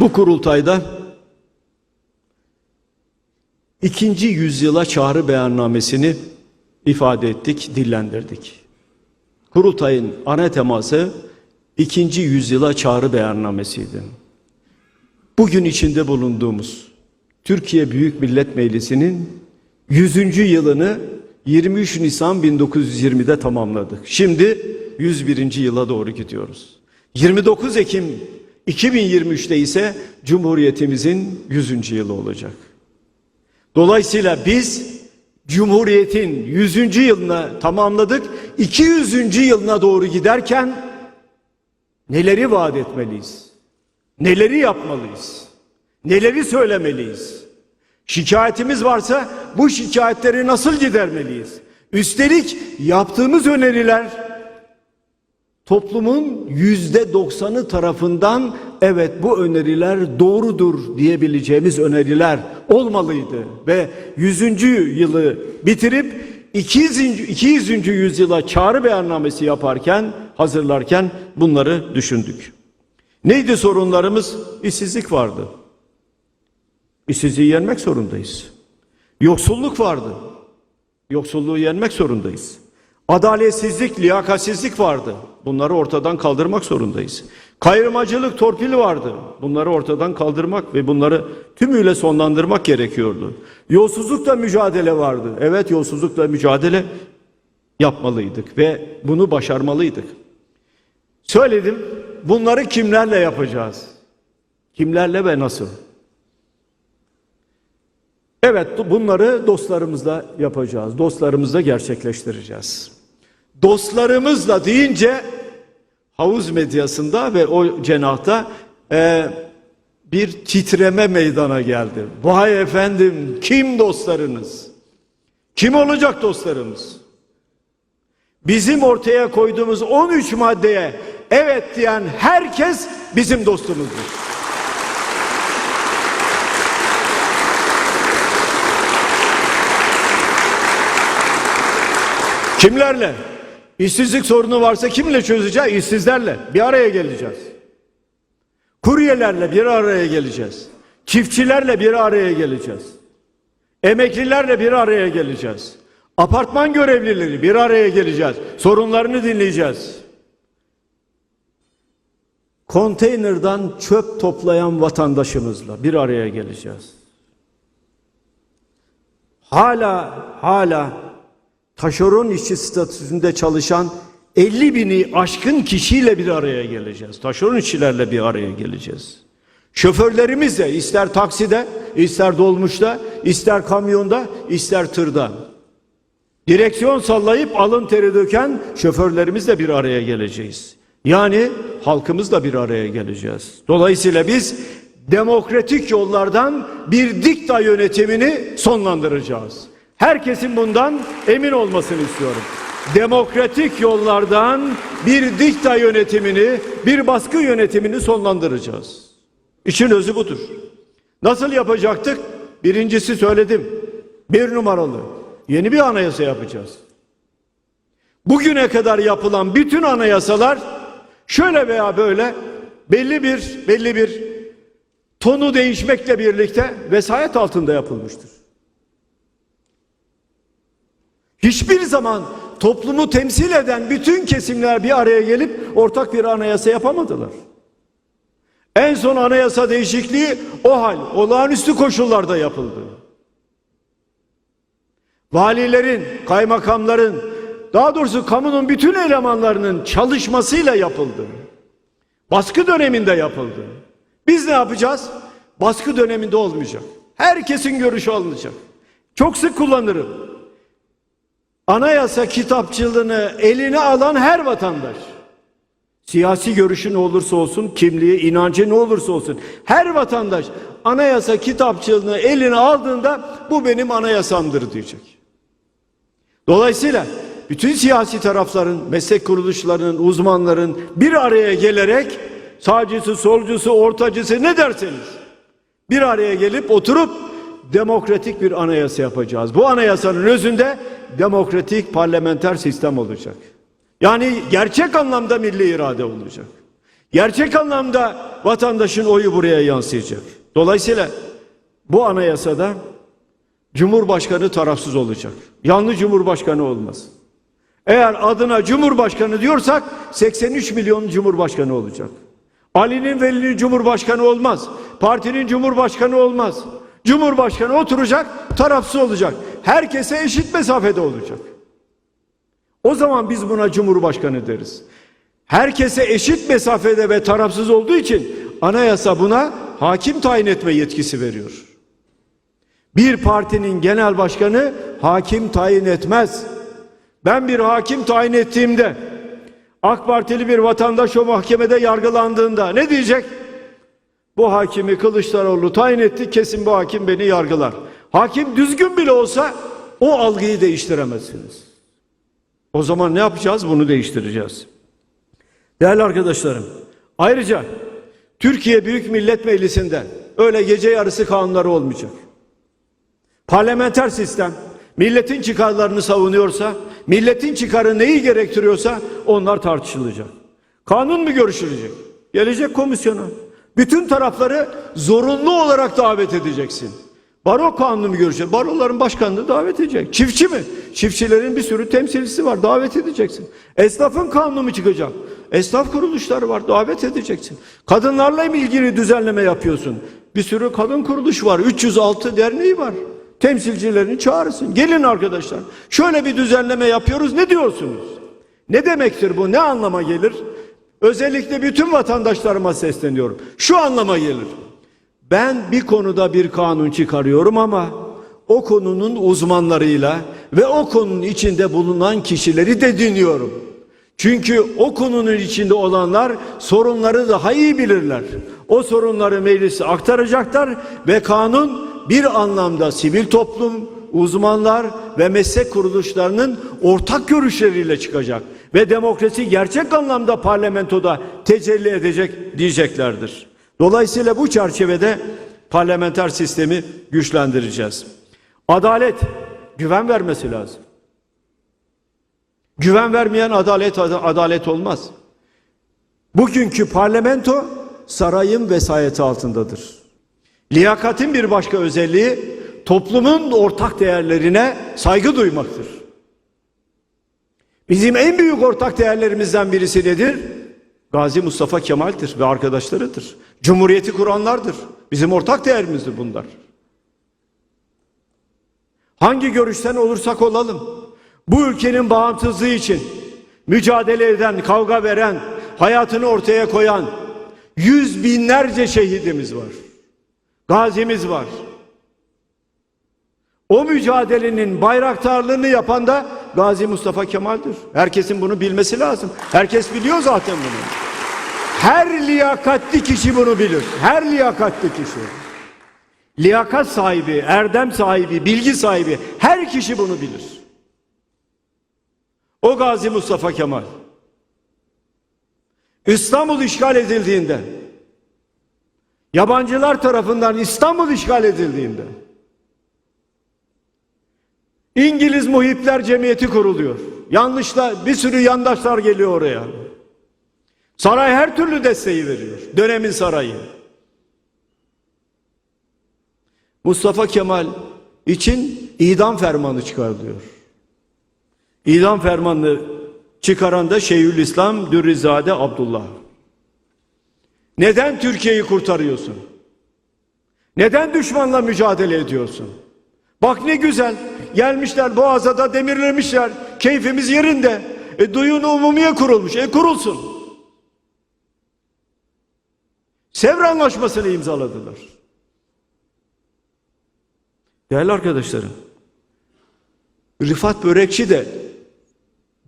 Bu kurultayda ikinci yüzyıla çağrı beyannamesini ifade ettik, dillendirdik. Kurultayın ana teması ikinci yüzyıla çağrı beyannamesiydi. Bugün içinde bulunduğumuz Türkiye Büyük Millet Meclisi'nin 100. yılını 23 Nisan 1920'de tamamladık. Şimdi 101. yıla doğru gidiyoruz. 29 Ekim 2023'te ise Cumhuriyetimizin 100. yılı olacak. Dolayısıyla biz Cumhuriyet'in 100. yılını tamamladık. 200. yılına doğru giderken neleri vaat etmeliyiz? Neleri yapmalıyız? Neleri söylemeliyiz? Şikayetimiz varsa bu şikayetleri nasıl gidermeliyiz? Üstelik yaptığımız öneriler toplumun yüzde doksanı tarafından evet bu öneriler doğrudur diyebileceğimiz öneriler olmalıydı. Ve 100. yılı bitirip 200. 200. yüzyıla çağrı beyannamesi yaparken, hazırlarken bunları düşündük. Neydi sorunlarımız? İşsizlik vardı. İşsizliği yenmek zorundayız. Yoksulluk vardı. Yoksulluğu yenmek zorundayız. Adaletsizlik, liyakatsizlik vardı. Bunları ortadan kaldırmak zorundayız. Kayırmacılık, torpil vardı. Bunları ortadan kaldırmak ve bunları tümüyle sonlandırmak gerekiyordu. Yolsuzlukla mücadele vardı. Evet yolsuzlukla mücadele yapmalıydık ve bunu başarmalıydık. Söyledim bunları kimlerle yapacağız? Kimlerle ve nasıl? Evet bunları dostlarımızla yapacağız. Dostlarımızla gerçekleştireceğiz. Dostlarımızla deyince havuz medyasında ve o cenahta e, bir titreme meydana geldi. Vay efendim kim dostlarınız? Kim olacak dostlarımız? Bizim ortaya koyduğumuz 13 maddeye evet diyen herkes bizim dostumuzdur. Kimlerle? İşsizlik sorunu varsa kimle çözeceğiz? İşsizlerle. Bir araya geleceğiz. Kuryelerle bir araya geleceğiz. Çiftçilerle bir araya geleceğiz. Emeklilerle bir araya geleceğiz. Apartman görevlileri bir araya geleceğiz. Sorunlarını dinleyeceğiz. Konteynerdan çöp toplayan vatandaşımızla bir araya geleceğiz. Hala hala taşeron işçi statüsünde çalışan 50 bini aşkın kişiyle bir araya geleceğiz. Taşeron işçilerle bir araya geleceğiz. Şoförlerimizle ister takside, ister dolmuşta, ister kamyonda, ister tırda. Direksiyon sallayıp alın teri döken şoförlerimizle bir araya geleceğiz. Yani halkımızla bir araya geleceğiz. Dolayısıyla biz demokratik yollardan bir dikta yönetimini sonlandıracağız. Herkesin bundan emin olmasını istiyorum. Demokratik yollardan bir dikta yönetimini, bir baskı yönetimini sonlandıracağız. İşin özü budur. Nasıl yapacaktık? Birincisi söyledim. Bir numaralı. Yeni bir anayasa yapacağız. Bugüne kadar yapılan bütün anayasalar şöyle veya böyle belli bir belli bir tonu değişmekle birlikte vesayet altında yapılmıştır. Hiçbir zaman toplumu temsil eden bütün kesimler bir araya gelip ortak bir anayasa yapamadılar. En son anayasa değişikliği o hal, olağanüstü koşullarda yapıldı. Valilerin, kaymakamların, daha doğrusu kamunun bütün elemanlarının çalışmasıyla yapıldı. Baskı döneminde yapıldı. Biz ne yapacağız? Baskı döneminde olmayacak. Herkesin görüşü alınacak. Çok sık kullanırım. Anayasa kitapçılığını eline alan her vatandaş siyasi görüşü ne olursa olsun, kimliği, inancı ne olursa olsun her vatandaş anayasa kitapçılığını eline aldığında bu benim anayasamdır diyecek. Dolayısıyla bütün siyasi tarafların, meslek kuruluşlarının, uzmanların bir araya gelerek sağcısı, solcusu, ortacısı ne derseniz bir araya gelip oturup demokratik bir anayasa yapacağız. Bu anayasanın özünde demokratik parlamenter sistem olacak. Yani gerçek anlamda milli irade olacak. Gerçek anlamda vatandaşın oyu buraya yansıyacak. Dolayısıyla bu anayasada Cumhurbaşkanı tarafsız olacak. Yanlı Cumhurbaşkanı olmaz. Eğer adına Cumhurbaşkanı diyorsak 83 milyon Cumhurbaşkanı olacak. Ali'nin Veli'nin Cumhurbaşkanı olmaz. Partinin Cumhurbaşkanı olmaz. Cumhurbaşkanı oturacak, tarafsız olacak. Herkese eşit mesafede olacak. O zaman biz buna Cumhurbaşkanı deriz. Herkese eşit mesafede ve tarafsız olduğu için anayasa buna hakim tayin etme yetkisi veriyor. Bir partinin genel başkanı hakim tayin etmez. Ben bir hakim tayin ettiğimde AK Partili bir vatandaş o mahkemede yargılandığında ne diyecek? Bu hakimi Kılıçdaroğlu tayin etti kesin bu hakim beni yargılar. Hakim düzgün bile olsa o algıyı değiştiremezsiniz. O zaman ne yapacağız? Bunu değiştireceğiz. Değerli arkadaşlarım, ayrıca Türkiye Büyük Millet Meclisi'nde öyle gece yarısı kanunları olmayacak. Parlamenter sistem milletin çıkarlarını savunuyorsa, milletin çıkarı neyi gerektiriyorsa onlar tartışılacak. Kanun mu görüşülecek? Gelecek komisyona. Bütün tarafları zorunlu olarak davet edeceksin. Baro kanunu görüşecek? Baroların başkanını davet edecek. Çiftçi mi? Çiftçilerin bir sürü temsilcisi var. Davet edeceksin. Esnafın kanunu mu çıkacak? Esnaf kuruluşları var. Davet edeceksin. Kadınlarla ilgili düzenleme yapıyorsun? Bir sürü kadın kuruluş var. 306 derneği var. Temsilcilerini çağırsın. Gelin arkadaşlar. Şöyle bir düzenleme yapıyoruz. Ne diyorsunuz? Ne demektir bu? Ne anlama gelir? Özellikle bütün vatandaşlarıma sesleniyorum. Şu anlama gelir. Ben bir konuda bir kanun çıkarıyorum ama o konunun uzmanlarıyla ve o konunun içinde bulunan kişileri de dinliyorum. Çünkü o konunun içinde olanlar sorunları daha iyi bilirler. O sorunları meclise aktaracaklar ve kanun bir anlamda sivil toplum, uzmanlar ve meslek kuruluşlarının ortak görüşleriyle çıkacak ve demokrasi gerçek anlamda parlamentoda tecelli edecek diyeceklerdir. Dolayısıyla bu çerçevede parlamenter sistemi güçlendireceğiz. Adalet güven vermesi lazım. Güven vermeyen adalet adalet olmaz. Bugünkü parlamento sarayın vesayeti altındadır. Liyakatin bir başka özelliği toplumun ortak değerlerine saygı duymaktır. Bizim en büyük ortak değerlerimizden birisi nedir? Gazi Mustafa Kemal'dir ve arkadaşlarıdır. Cumhuriyeti kuranlardır. Bizim ortak değerimizdir bunlar. Hangi görüşten olursak olalım, bu ülkenin bağımsızlığı için mücadele eden, kavga veren, hayatını ortaya koyan yüz binlerce şehidimiz var. Gazimiz var. O mücadelenin bayraktarlığını yapan da Gazi Mustafa Kemal'dir. Herkesin bunu bilmesi lazım. Herkes biliyor zaten bunu. Her liyakatli kişi bunu bilir. Her liyakatli kişi. Liyakat sahibi, erdem sahibi, bilgi sahibi her kişi bunu bilir. O Gazi Mustafa Kemal İstanbul işgal edildiğinde yabancılar tarafından İstanbul işgal edildiğinde İngiliz Muhipler Cemiyeti kuruluyor. Yanlışla bir sürü yandaşlar geliyor oraya. Saray her türlü desteği veriyor. Dönemin sarayı. Mustafa Kemal için idam fermanı çıkarılıyor. İdam fermanını çıkaran da Şeyhülislam Dürrizade Abdullah. Neden Türkiye'yi kurtarıyorsun? Neden düşmanla mücadele ediyorsun? Bak ne güzel. Gelmişler Boğaz'a da demirlemişler. Keyfimiz yerinde. E duyun umumiye kurulmuş. E kurulsun. Sevr Anlaşması'nı imzaladılar. Değerli arkadaşlarım. Rıfat Börekçi de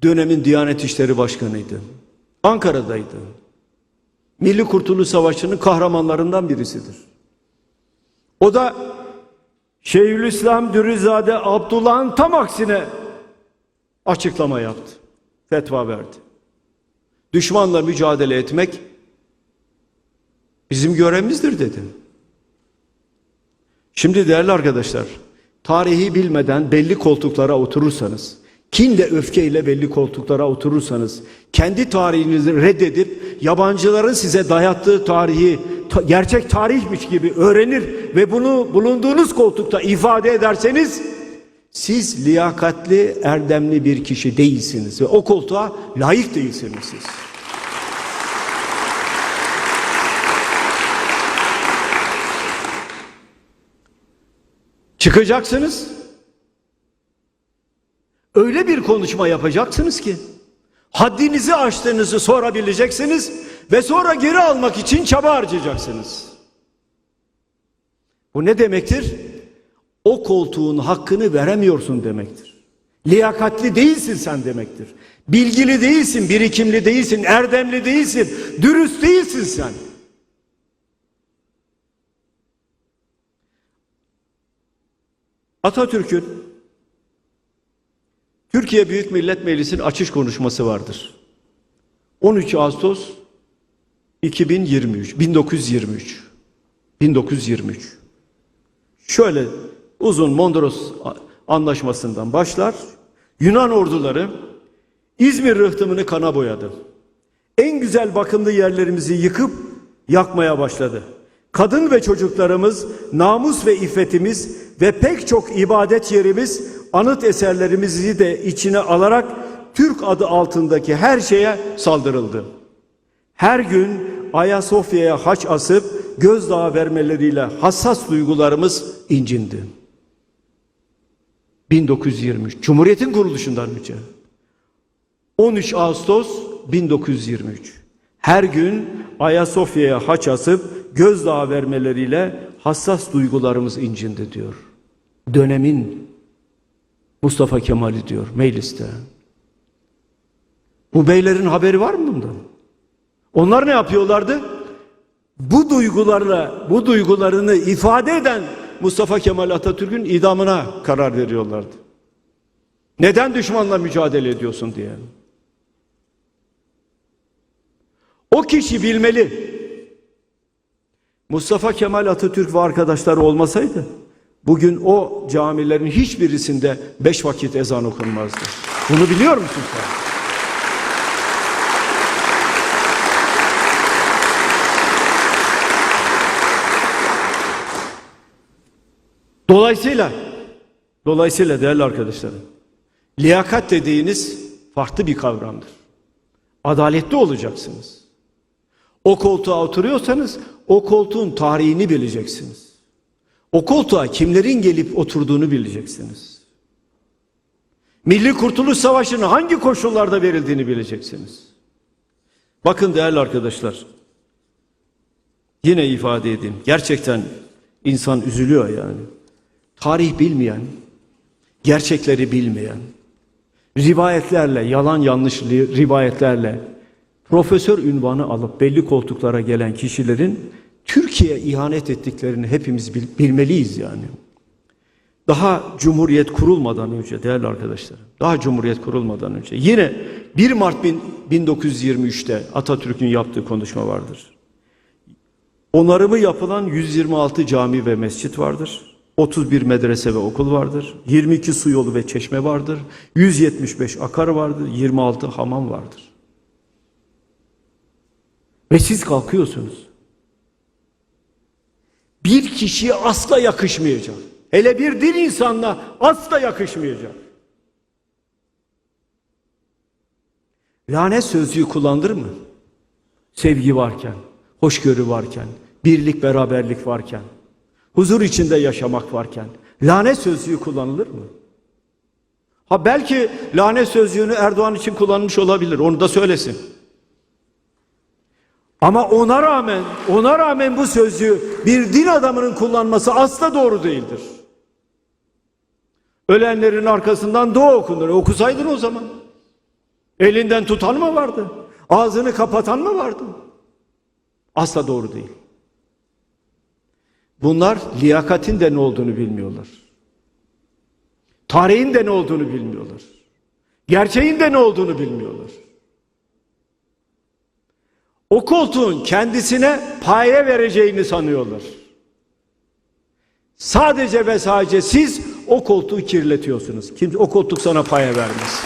dönemin Diyanet İşleri Başkanı'ydı. Ankara'daydı. Milli Kurtuluş Savaşı'nın kahramanlarından birisidir. O da Şeyhülislam Dürrizade Abdullah'ın tam aksine açıklama yaptı. Fetva verdi. Düşmanla mücadele etmek bizim görevimizdir dedi. Şimdi değerli arkadaşlar, tarihi bilmeden belli koltuklara oturursanız, kinle öfkeyle belli koltuklara oturursanız, kendi tarihinizi reddedip yabancıların size dayattığı tarihi ta- gerçek tarihmiş gibi öğrenir ve bunu bulunduğunuz koltukta ifade ederseniz siz liyakatli, erdemli bir kişi değilsiniz ve o koltuğa layık değilsiniz siz. Çıkacaksınız. Öyle bir konuşma yapacaksınız ki haddinizi aştığınızı sonra bileceksiniz ve sonra geri almak için çaba harcayacaksınız. Bu ne demektir? O koltuğun hakkını veremiyorsun demektir. Liyakatli değilsin sen demektir. Bilgili değilsin, birikimli değilsin, erdemli değilsin, dürüst değilsin sen. Atatürk'ün Türkiye Büyük Millet Meclisi'nin açış konuşması vardır. 13 Ağustos 2023, 1923. 1923. Şöyle uzun Mondros anlaşmasından başlar. Yunan orduları İzmir rıhtımını kana boyadı. En güzel bakımlı yerlerimizi yıkıp yakmaya başladı. Kadın ve çocuklarımız, namus ve iffetimiz ve pek çok ibadet yerimiz, anıt eserlerimizi de içine alarak Türk adı altındaki her şeye saldırıldı. Her gün Ayasofya'ya haç asıp gözdağı vermeleriyle hassas duygularımız incindi. 1923 Cumhuriyet'in kuruluşundan önce 13 Ağustos 1923 her gün Ayasofya'ya haç asıp gözdağı vermeleriyle hassas duygularımız incindi diyor. Dönemin Mustafa Kemal'i diyor mecliste. Bu beylerin haberi var mı bundan? Onlar ne yapıyorlardı? Bu duygularla, bu duygularını ifade eden Mustafa Kemal Atatürk'ün idamına karar veriyorlardı. Neden düşmanla mücadele ediyorsun diye. O kişi bilmeli. Mustafa Kemal Atatürk ve arkadaşları olmasaydı bugün o camilerin hiçbirisinde beş vakit ezan okunmazdı. Bunu biliyor musun sen? Dolayısıyla dolayısıyla değerli arkadaşlarım liyakat dediğiniz farklı bir kavramdır. Adaletli olacaksınız. O koltuğa oturuyorsanız o koltuğun tarihini bileceksiniz. O koltuğa kimlerin gelip oturduğunu bileceksiniz. Milli Kurtuluş Savaşı'nın hangi koşullarda verildiğini bileceksiniz. Bakın değerli arkadaşlar. Yine ifade edeyim. Gerçekten insan üzülüyor yani. Tarih bilmeyen, gerçekleri bilmeyen, rivayetlerle, yalan yanlış rivayetlerle profesör ünvanı alıp belli koltuklara gelen kişilerin Türkiye'ye ihanet ettiklerini hepimiz bil- bilmeliyiz yani. Daha Cumhuriyet kurulmadan önce değerli arkadaşlarım, daha Cumhuriyet kurulmadan önce yine 1 Mart bin- 1923'te Atatürk'ün yaptığı konuşma vardır. Onarımı yapılan 126 cami ve mescit vardır. 31 medrese ve okul vardır. 22 su yolu ve çeşme vardır. 175 akar vardır. 26 hamam vardır. Ve siz kalkıyorsunuz. Bir kişiye asla yakışmayacak. Hele bir din insanla asla yakışmayacak. Lanet sözcüğü kullanılır mı? Sevgi varken, hoşgörü varken, birlik beraberlik varken, huzur içinde yaşamak varken lanet sözcüğü kullanılır mı? Ha belki lanet sözcüğünü Erdoğan için kullanmış olabilir. Onu da söylesin. Ama ona rağmen, ona rağmen bu sözcüğü bir din adamının kullanması asla doğru değildir. Ölenlerin arkasından dua okunur. Okusaydın o zaman. Elinden tutan mı vardı? Ağzını kapatan mı vardı? Asla doğru değil. Bunlar liyakatin de ne olduğunu bilmiyorlar. Tarihin de ne olduğunu bilmiyorlar. Gerçeğin de ne olduğunu bilmiyorlar. O koltuğun kendisine paye vereceğini sanıyorlar. Sadece ve sadece siz o koltuğu kirletiyorsunuz. Kim o koltuk sana paya vermez.